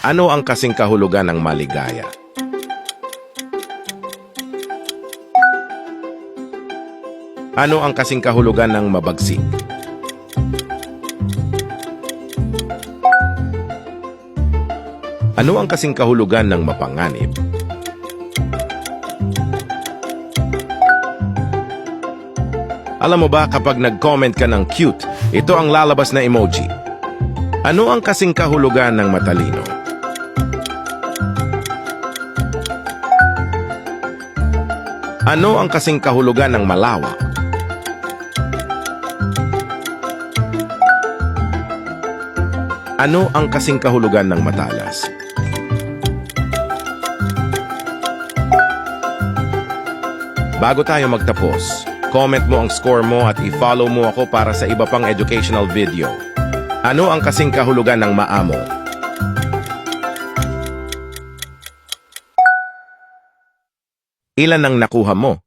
Ano ang kasing kahulugan ng maligaya? Ano ang kasing kahulugan ng mabagsik? Ano ang kasing kahulugan ng mapanganib? Alam mo ba kapag nag-comment ka ng cute, ito ang lalabas na emoji. Ano ang kasing kahulugan ng matalino? Ano ang kasing kahulugan ng malawak? Ano ang kasing kahulugan ng matalas? Bago tayo magtapos, comment mo ang score mo at i-follow mo ako para sa iba pang educational video. Ano ang kasing kahulugan ng maamo? Ilan ang nakuha mo?